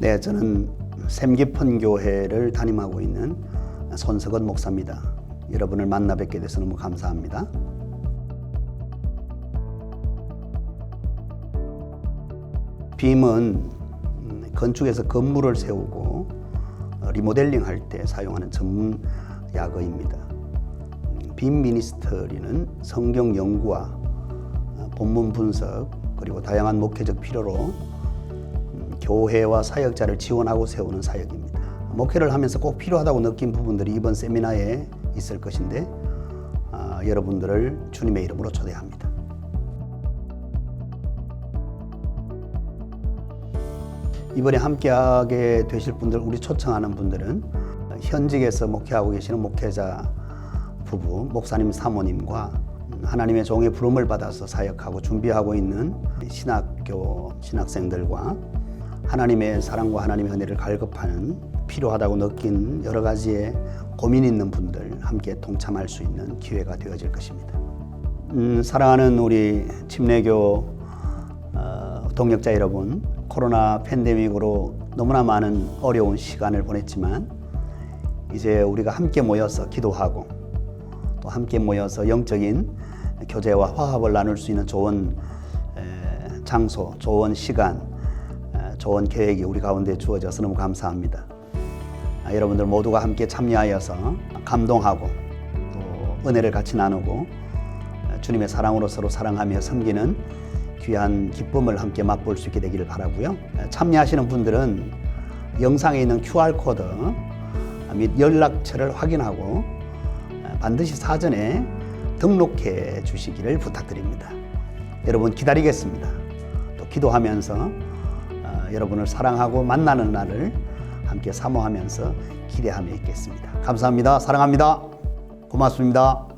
네, 저는 샘 깊은 교회를 담임하고 있는 손석원 목사입니다. 여러분을 만나 뵙게 돼서 너무 감사합니다. 빔은 음, 건축에서 건물을 세우고 어, 리모델링 할 때 사용하는 전문 약어입니다. 음, 빔 미니스터리는 성경 연구와 어, 본문 분석 그리고 다양한 목회적 필요로 음, 교회와 사역자를 지원하고 세우는 사역입니다. 목회를 하면서 꼭 필요하다고 느낀 부분들이 이번 세미나에 있을 것인데 아, 여러분들을 주님의 이름으로 초대합니다. 이번에 함께하게 되실 분들, 우리 초청하는 분들은 현직에서 목회하고 계시는 목회자 부부, 목사님 사모님과 하나님의 종의 부름을 받아서 사역하고 준비하고 있는 신학교 신학생들과 하나님의 사랑과 하나님의 은혜를 갈급하는 필요하다고 느낀 여러 가지의 고민 있는 분들 함께 동참할 수 있는 기회가 되어질 것입니다. 음, 사랑하는 우리 침례교 어, 동역자 여러분, 코로나 팬데믹으로 너무나 많은 어려운 시간을 보냈지만 이제 우리가 함께 모여서 기도하고 또 함께 모여서 영적인 교제와 화합을 나눌 수 있는 좋은 에, 장소, 좋은 시간, 에, 좋은 계획이 우리 가운데 주어져서 너무 감사합니다. 아, 여러분들 모두가 함께 참여하여서 감동하고 또 은혜를 같이 나누고 주님의 사랑으로 서로 사랑하며 섬기는 귀한 기쁨을 함께 맛볼 수 있게 되기를 바라고요. 참여하시는 분들은 영상에 있는 QR 코드 및 연락처를 확인하고 반드시 사전에 등록해 주시기를 부탁드립니다. 여러분 기다리겠습니다. 또 기도하면서 어, 여러분을 사랑하고 만나는 날을 함께 사모하면서 기대하며 있겠습니다. 감사합니다. 사랑합니다. 고맙습니다.